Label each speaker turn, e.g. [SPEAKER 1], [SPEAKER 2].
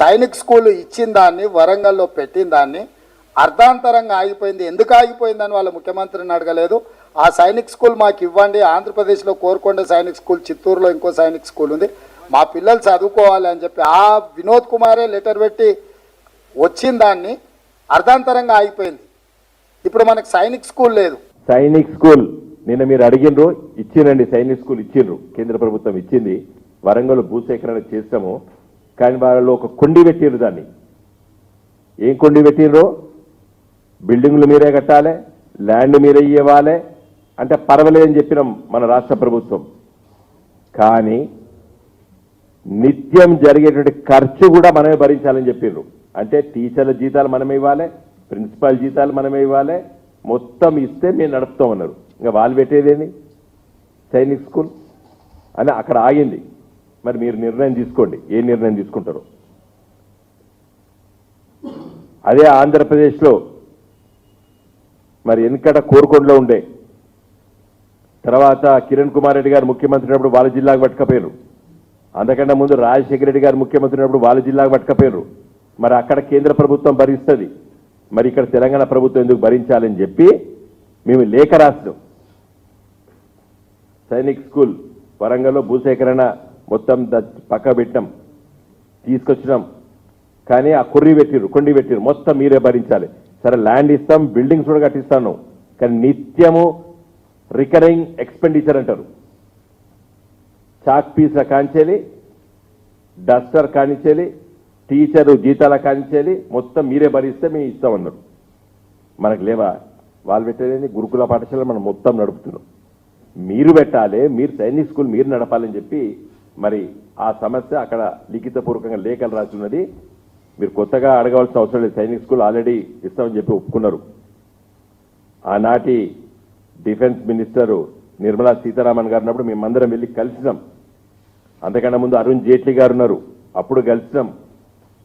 [SPEAKER 1] Sainik school ఇచ్చిన దాన్ని వరంగల్లో పెట్టిన దాన్ని అర్ధాంతరంగా ఆగిపోయింది. ఎందుకు ఆగిపోయిందని వాళ్ళ ముఖ్యమంత్రిని అడగలేదు. ఆ సైనిక్ స్కూల్ మాకు ఇవ్వండి. ఆంధ్రప్రదేశ్లో కోరుకొండ సైనిక్ స్కూల్ చిత్తూరులో ఇంకో సైనిక్ స్కూల్ ఉంది. మా పిల్లలు చదువుకోవాలి అని చెప్పి ఆ వినోద్ కుమారే లెటర్ పెట్టి వచ్చిన దాన్ని అర్ధాంతరంగా ఆగిపోయింది. ఇప్పుడు మనకు సైనిక్ స్కూల్ లేదు.
[SPEAKER 2] సైనిక్ స్కూల్ నిన్న మీరు అడిగినరు ఇచ్చినండి సైనిక్ స్కూల్ ఇచ్చిండ్రు కేంద్ర ప్రభుత్వం ఇచ్చింది. వరంగల్ భూసేకరణ చేస్తాము. కానీ వాళ్ళలో ఒక కొండి పెట్టిరు దాన్ని. ఏం కొండి పెట్టిర్రో? బిల్డింగ్లు మీరే కట్టాలి ల్యాండ్ మీరే ఇవ్వాలి అంటే పర్వాలేదని చెప్పినాం మన రాష్ట్ర ప్రభుత్వం. కానీ నిత్యం జరిగేటువంటి ఖర్చు కూడా మనమే భరించాలని చెప్పిండ్రు అంటే టీచర్ల జీతాలు మనమే ఇవ్వాలి ప్రిన్సిపాల్ జీతాలు మనమే ఇవ్వాలి మొత్తం ఇస్తే మేము నడుపుతామన్నారు ఇంకా వాళ్ళు పెట్టేదేంది? సైనిక్ స్కూల్? అని అక్కడ ఆగింది. మరి మీరు నిర్ణయం తీసుకోండి. ఏ నిర్ణయం తీసుకుంటారు. అదే ఆంధ్రప్రదేశ్లో మరి వెనకట కోరుకొండలో ఉండే తర్వాత కిరణ్ కుమార్ రెడ్డి గారు ముఖ్యమంత్రి ఉన్నప్పుడు వాళ్ళ జిల్లాకు పట్టుకపోయారు అంతకంటే ముందు రాజశేఖర రెడ్డి గారు ముఖ్యమంత్రి ఉన్నప్పుడు వాళ్ళ జిల్లాకు పట్టుకపోయారు మరి అక్కడ కేంద్ర ప్రభుత్వం భరిస్తుంది. మరి ఇక్కడ తెలంగాణ ప్రభుత్వం ఎందుకు భరించాలని చెప్పి మేము లేఖ రాసినాం. సైనిక్ స్కూల్ వరంగల్లో భూసేకరణ మొత్తం పక్క పెట్టినాం. తీసుకొచ్చినాం. కానీ ఆ కుర్రీ పెట్టిరు కొండి పెట్టిరు మొత్తం మీరే భరించాలి. సరే ల్యాండ్ ఇస్తాం బిల్డింగ్స్ కూడా కట్టిస్తాను. కానీ నిత్యము రికరింగ్ ఎక్స్పెండిచర్ అంటారు. చాక్ పీస్ల కాంచేలి డస్టర్ కానిచేలి టీచరు జీతాల కానిచేలి మొత్తం మీరే భరిస్తే మేము ఇస్తామన్నారు మనకు లేవా? వాళ్ళు పెట్టేది గురుకుల పాఠశాల మనం మొత్తం నడుపుతున్నాం. మీరు పెట్టాలి మీరు సైనిక్ స్కూల్ మీరు నడపాలని చెప్పి మరి ఆ సమస్య అక్కడ లిఖితపూర్వకంగా లేఖలు రాసి ఉన్నది. మీరు కొత్తగా అడగవలసిన అవసరం లేదు. సైనిక్ స్కూల్ ఆల్రెడీ ఇస్తామని చెప్పి ఒప్పుకున్నారు. ఆనాటి డిఫెన్స్ మినిస్టర్ నిర్మలా సీతారామన్ గారు ఉన్నప్పుడు మేమందరం వెళ్ళి కలిసినాం. అంతకన్నా ముందు అరుణ్ జైట్లీ గారు ఉన్నారు అప్పుడు కలిసినాం.